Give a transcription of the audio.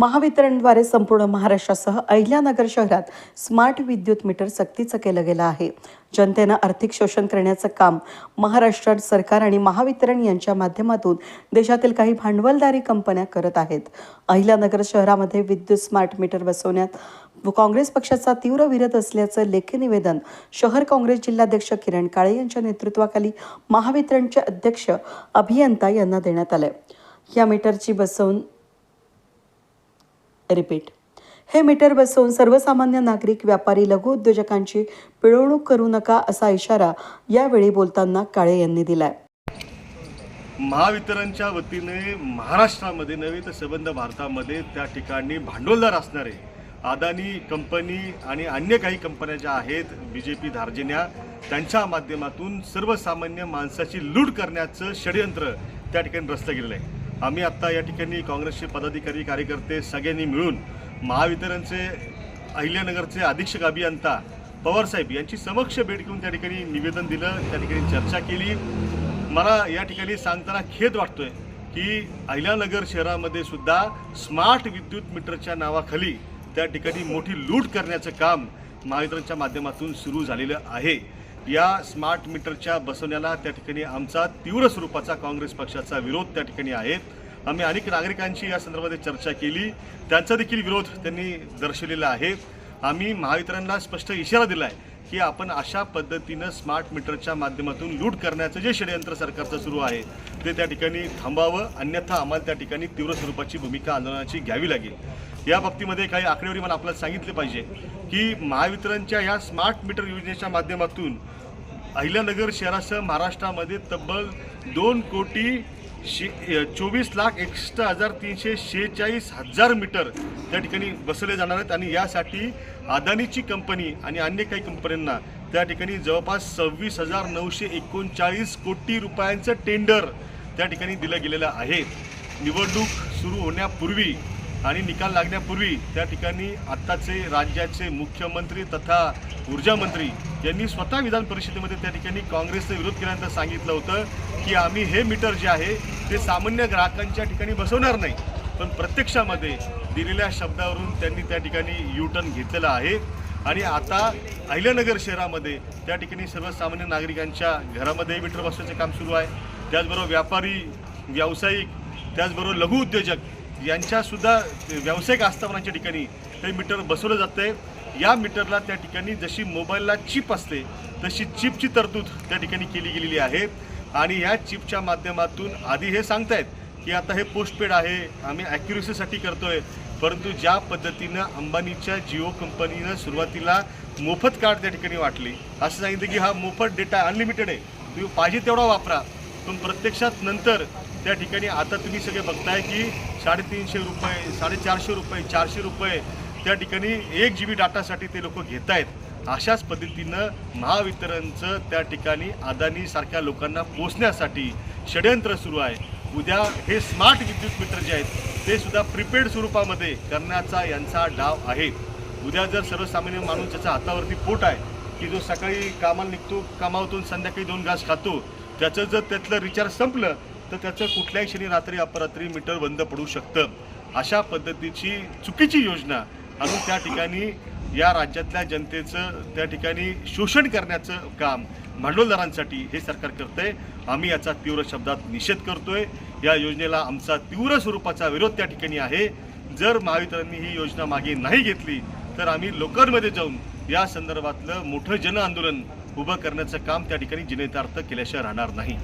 महावितरणद्वारे संपूर्ण महाराष्ट्रासह अहिल्यानगर शहरात स्मार्ट विद्युत मीटर सक्तीचं केलं गेलं आहे. जनतेनं आर्थिक शोषण करण्याचं काम महाराष्ट्र सरकार आणि महावितरण यांच्या माध्यमातून देशातील काही भांडवलदारी कंपन्या करत आहेत. अहिल्यानगर शहरामध्ये विद्युत स्मार्ट मीटर बसवण्यात काँग्रेस पक्षाचा तीव्र विरोध असल्याचं लेखी निवेदन शहर काँग्रेस जिल्हाध्यक्ष किरण काळे यांच्या नेतृत्वाखाली महावितरणचे अध्यक्ष अभियंता यांना देण्यात आलंय. या मीटरची बसवून रिपीट. हे मीटर बसवून सर्वसामान्य नागरिक व्यापारी लघु उद्योजकांची पिळवणूक करू नका असा इशारा यावेळी बोलताना काळे यांनी दिलाय. महावितरणच्या वतीने महाराष्ट्रामध्ये नव्हे तर संबंध भारतामध्ये त्या ठिकाणी भांडवलदार असणारे अदानी कंपनी आणि अन्य काही कंपन्या ज्या आहेत बी जे पी धार्जिन्या त्यांच्या माध्यमातून सर्वसामान्य माणसाची लूट करण्याचं षडयंत्र त्या ठिकाणी रचलं गेलेलं आहे. आम्ही आत्ता या ठिकाणी काँग्रेसचे पदाधिकारी कार्यकर्ते सगळ्यांनी मिळून महावितरणचे अहिल्यानगरचे अधीक्षक अभियंता पवारसाहेब यांची समक्ष भेट घेऊन त्या ठिकाणी निवेदन दिलं त्या ठिकाणी चर्चा केली. मला या ठिकाणी सांगताना खेद वाटतोय की अहिल्यानगर शहरामध्ये सुद्धा स्मार्ट विद्युत मीटरच्या नावाखाली त्या ठिकाणी मोठी लूट करण्याचं काम महावितरणच्या माध्यमातून सुरू झालेलं आहे. या स्मार्ट मीटरच्या बसवण्याला त्या ठिकाणी आमचा तीव्र स्वरूपाचा काँग्रेस पक्षाचा विरोध त्या ठिकाणी आहे. आम्ही अनेक नागरिकांशी या संदर्भात चर्चा केली. त्यांचा देखील विरोध त्यांनी दर्शवलेला आहे. आम्ही महावितरणला स्पष्ट इशारा दिला आहे की आपण अशा पद्धतीनं स्मार्ट मीटरच्या माध्यमातून लूट करण्याचं जे षडयंत्र सरकारचं सुरू आहे ते त्या ठिकाणी थांबावं. अन्यथा आम्हाला त्या ठिकाणी तीव्र स्वरूपाची भूमिका आंदोलनाची घ्यावी लागेल. या बाबतीमध्ये काही आकडेवारी मला आपल्याला सांगितले पाहिजे की महावितरणच्या या स्मार्ट मीटर योजनेच्या माध्यमातून अहिल्यानगर शहरासह महाराष्ट्रामध्ये तब्बल दोन कोटी शे चोवीस लाख एकसष्ट हजार तीनशे शेहेचाळीस हजार मीटर त्या ठिकाणी बसवले जाणार आहेत आणि यासाठी अदानीची कंपनी आणि अन्य काही कंपन्यांना त्या ठिकाणी जवळपास सव्वीस हजार नऊशे एकोणचाळीस कोटी रुपयांचं टेंडर त्या ठिकाणी दिलं गेलेलं आहे. निवडणूक सुरू होण्यापूर्वी आणि निकाल लागण्यापूर्वी त्या ठिकाणी आत्ताचे राज्याचे मुख्यमंत्री तथा ऊर्जामंत्री यांनी स्वतः विधान परिषदेमध्ये त्या ठिकाणी काँग्रेसचा विरोध केल्यानंतर सांगितलं होतं की आम्ही हे मीटर जे आहे ते सामान्य ग्राहकांच्या ठिकाणी बसवणार नाही. पण प्रत्यक्षामध्ये दिलेल्या शब्दावरून त्यांनी त्या ठिकाणी यू टर्न घेतलेला आहे. आणि आता अहिल्यानगर शहरामध्ये त्या ठिकाणी सर्वसामान्य नागरिकांच्या घरामध्ये मीटर बसवायचं काम सुरू आहे. त्याचबरोबर व्यापारी व्यावसायिक त्याचबरोबर लघु उद्योजक यांच्यासुद्धा व्यावसायिक आस्थापनाच्या ठिकाणी हे मीटर बसवलं जातं आहे या मीटरला त्या ठिकाणी जशी मोबाईलला चिप असते तशी चिपची तरतूद त्या ठिकाणी केली गेलेली आहे. आणि या चिपच्या माध्यमातून आधी हे सांगतायत की आता हे पोस्टपेड आहे आम्ही ॲक्युरेसीसाठी करतोय. परंतु ज्या पद्धतीनं अंबानीच्या जिओ कंपनीनं सुरुवातीला मोफत कार्ड त्या ठिकाणी वाटली असं सांगितलं की हा मोफत डेटा अनलिमिटेड आहे. तुम्ही पाहिजे तेवढा वापरा. पण प्रत्यक्षात नंतर त्या ठिकाणी आता तुम्ही सगळे बघताय की साडेतीनशे रुपये साडेचारशे रुपये चारशे रुपये त्या ठिकाणी एक जी बी डाटासाठी ते लोक घेत आहेत अशाच पद्धतीनं महावितरणचं त्या ठिकाणी अदानीसारख्या लोकांना पोचण्यासाठी षडयंत्र सुरू आहे. उद्या हे स्मार्ट विद्युत मीटर जे आहेत ते सुद्धा प्रिपेड स्वरूपामध्ये करण्याचा यांचा डाव आहे. उद्या जर सर्वसामान्य माणूस ज्याच्या हातावरती पोट आहे की जो सकाळी कामाला निघतो कामावतून संध्याकाळी दोन घास खातो त्याचं जर त्यातलं रिचार्ज संपलं तर त्याचं कुठल्याही क्षणी रात्री अपरात्री मीटर बंद पडू शकतं. अशा पद्धतीची चुकीची योजना आणून त्या ठिकाणी या राज्यातल्या जनतेचं त्या ठिकाणी शोषण करण्याचं काम भांडवलदारांसाठी हे सरकार करतंय. आम्ही याचा तीव्र शब्दात निषेध करतोय. या योजनेला आमचा तीव्र स्वरूपाचा विरोध त्या ठिकाणी आहे. जर महावितरणनी ही योजना मागे नाही घेतली तर आम्ही लोकांमध्ये जाऊन या संदर्भातलं मोठं जन आंदोलन उभं करण्याचं काम त्या ठिकाणी जिनेतार्थ केल्याशिवाय राहणार नाही.